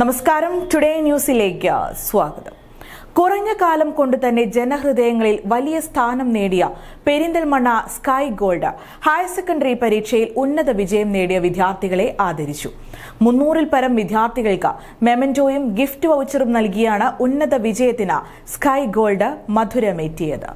നമസ്കാരം. ടുഡേ ന്യൂസിലേക്ക് സ്വാഗതം. കുറഞ്ഞ കാലം കൊണ്ട് തന്നെ ജനഹൃദയങ്ങളിൽ വലിയ സ്ഥാനം നേടിയ Perinthalmanna sky gold higher secondary പരീക്ഷയിൽ ഉന്നത വിജയം നേടിയ വിദ്യാർത്ഥികളെ ആദരിച്ചു. മുന്നൂറിൽ പരം വിദ്യാർത്ഥികൾക്ക് മെമന്റോയും ഗിഫ്റ്റ് വൗച്ചറും നൽകിയാണ് ഉന്നത വിജയത്തിന് സ്കൈ ഗോൾഡ് മധുരമേറ്റിയത്.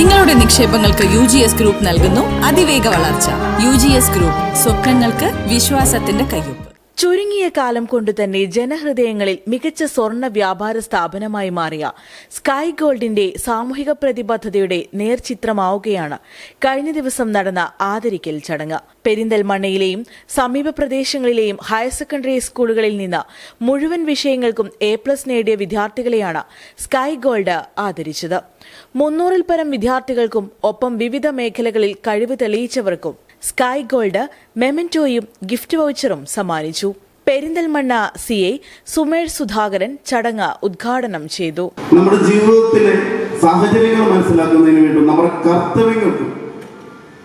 നിങ്ങളുടെ നിക്ഷേപങ്ങൾക്ക് യു ജി എസ് ഗ്രൂപ്പ് നൽകുന്നു. അതിവേഗ വളർച്ച. യു ജി എസ് ഗ്രൂപ്പ് സ്വപ്നങ്ങൾക്ക് വിശ്വാസത്തിന്റെ കയ്യൊപ്പ്. ചുരുങ്ങിയ കാലം കൊണ്ട് തന്നെ ജനഹൃദയങ്ങളിൽ മികച്ച സ്വർണ വ്യാപാര സ്ഥാപനമായി മാറിയ സ്കൈ ഗോൾഡിന്റെ സാമൂഹിക പ്രതിബദ്ധതയുടെ നേർചിത്രമാവുകയാണ് കഴിഞ്ഞ ദിവസം നടന്ന ആദരിക്കൽ ചടങ്ങ്. പെരിന്തൽമണ്ണയിലെയും സമീപ പ്രദേശങ്ങളിലെയും ഹയർ സെക്കൻഡറി സ്കൂളുകളിൽ നിന്ന് മുഴുവൻ വിഷയങ്ങൾക്കും എ പ്ലസ് നേടിയ വിദ്യാർത്ഥികളെയാണ് സ്കൈ ഗോൾഡ് ആദരിച്ചത്. മുന്നൂറിൽ പരം വിദ്യാർത്ഥികൾക്കും ഒപ്പം വിവിധ മേഖലകളിൽ കഴിവ് തെളിയിച്ചവർക്കും സ്കൈ ഗോൾഡ് മെമെന്റോയും ഗിഫ്റ്റ് വൗച്ചറും സമ്മാനിച്ചു. പെരിന്തൽമണ്ണ സി ഐ സുമേഷ് സുധാകരൻ ചടങ്ങ് ഉദ്ഘാടനം ചെയ്തു. നമ്മുടെ ജീവിതത്തിലെ സാഹചര്യങ്ങൾ മനസ്സിലാക്കുന്നതിന് വേണ്ടി നമ്മുടെ കർത്തവ്യങ്ങൾക്ക്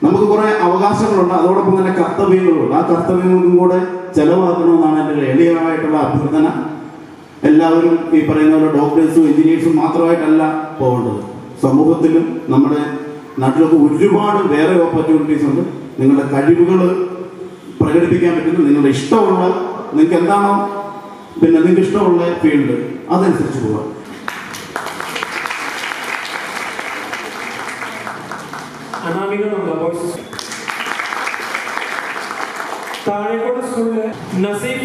നമുക്ക് കുറെ അവകാശങ്ങളുണ്ട്. അതോടൊപ്പം തന്നെ കർത്തവ്യങ്ങളുണ്ട്. ആ കർത്തവ്യങ്ങൾക്കും കൂടെ ചെലവാക്കണമെന്നാണ് എന്റെ എളിയമായിട്ടുള്ള അഭ്യർത്ഥന. എല്ലാവരും ഈ പറയുന്ന പോലെ ഡോക്ടേഴ്സും എഞ്ചിനീയേഴ്സും മാത്രമായിട്ടല്ല പോകേണ്ടത്. സമൂഹത്തിലും നമ്മുടെ നാട്ടിലൊക്കെ ഒരുപാട് വേറെ ഓപ്പർച്യൂണിറ്റീസ് ഉണ്ട്. നിങ്ങളുടെ കഴിവുകൾ പ്രകടിപ്പിക്കാൻ പറ്റുന്ന നിങ്ങളുടെ ഇഷ്ടമുള്ള നിങ്ങൾക്ക് എന്താണോ പിന്നെ നിങ്ങൾക്ക് ഇഷ്ടമുള്ള ഫീൽഡ് അതനുസരിച്ച് പോവാം. താഴേക്കോട് സ്കൂളിലെ നസീം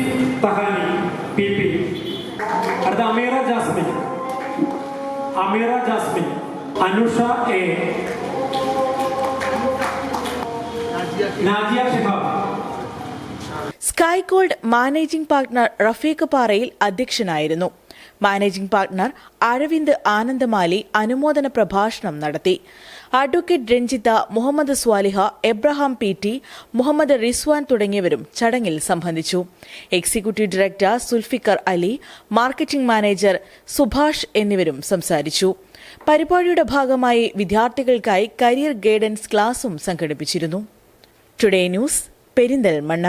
തഹാനി പി പി. അടുത്ത Ameera Jasmine. Ameera Jasmine. Anusha A. Nadia sky gold managing partner Rafeeq Parayil അധ്യക്ഷനായിരുന്നു. മാനേജിംഗ് പാർട്ണർ അരവിന്ദ് ആനന്ദമാലി അനുമോദന പ്രഭാഷണം നടത്തി advocate Ranjitha Muhammad Swaliha Abraham P T Muhammad Rizwan തുടങ്ങിയവരും ചടങ്ങിൽ സംബന്ധിച്ചു executive director Zulfikar Ali marketing manager Subhash എന്നിവരും സംസാരിച്ചു പരിപാടിയുടെ ഭാഗമായി വിദ്യാർത്ഥികൾക്കായി കരിയർ ഗൈഡൻസ് ക്ലാസും സംഘടിപ്പിച്ചിരുന്നു ടുഡേ ന്യൂസ് പെരിന്തൽമണ്ണ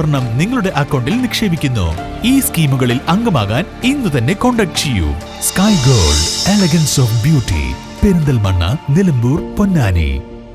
സ്വർണം നിങ്ങളുടെ അക്കൗണ്ടിൽ നിക്ഷേപിക്കുന്നു. ഈ സ്കീമുകളിൽ അംഗമാകാൻ ഇന്ന് തന്നെ കോൺടാക്ട് ചെയ്യൂ. Sky gold elegance of beauty Perinthalmanna Nilambur Ponnani.